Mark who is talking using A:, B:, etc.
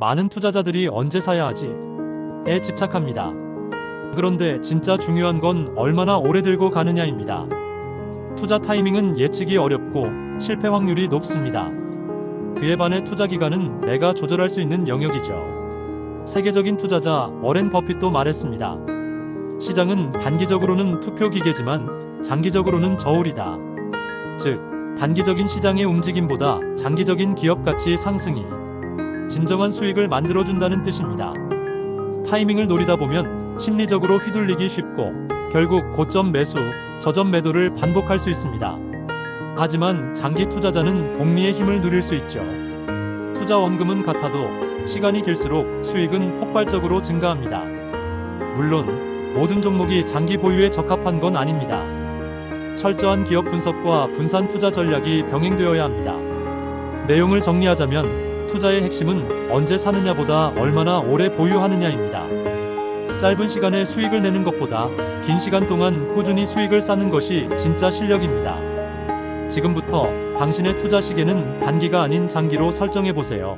A: 많은 투자자들이 언제 사야 하지? 에 집착합니다. 그런데 진짜 중요한 건 얼마나 오래 들고 가느냐입니다. 투자 타이밍은 예측이 어렵고 실패 확률이 높습니다. 그에 반해 투자 기간은 내가 조절할 수 있는 영역이죠. 세계적인 투자자 워렌 버핏도 말했습니다. 시장은 단기적으로는 투표 기계지만 장기적으로는 저울이다. 즉, 단기적인 시장의 움직임보다 장기적인 기업 가치 상승이 진정한 수익을 만들어준다는 뜻입니다. 타이밍을 노리다 보면 심리적으로 휘둘리기 쉽고 결국 고점 매수, 저점 매도를 반복할 수 있습니다. 하지만 장기 투자자는 복리의 힘을 누릴 수 있죠. 투자 원금은 같아도 시간이 길수록 수익은 폭발적으로 증가합니다. 물론 모든 종목이 장기 보유에 적합한 건 아닙니다. 철저한 기업 분석과 분산 투자 전략이 병행되어야 합니다. 내용을 정리하자면 투자의 핵심은 언제 사느냐보다 얼마나 오래 보유하느냐입니다. 짧은 시간에 수익을 내는 것보다 긴 시간 동안 꾸준히 수익을 쌓는 것이 진짜 실력입니다. 지금부터 당신의 투자 시계는 단기가 아닌 장기로 설정해 보세요.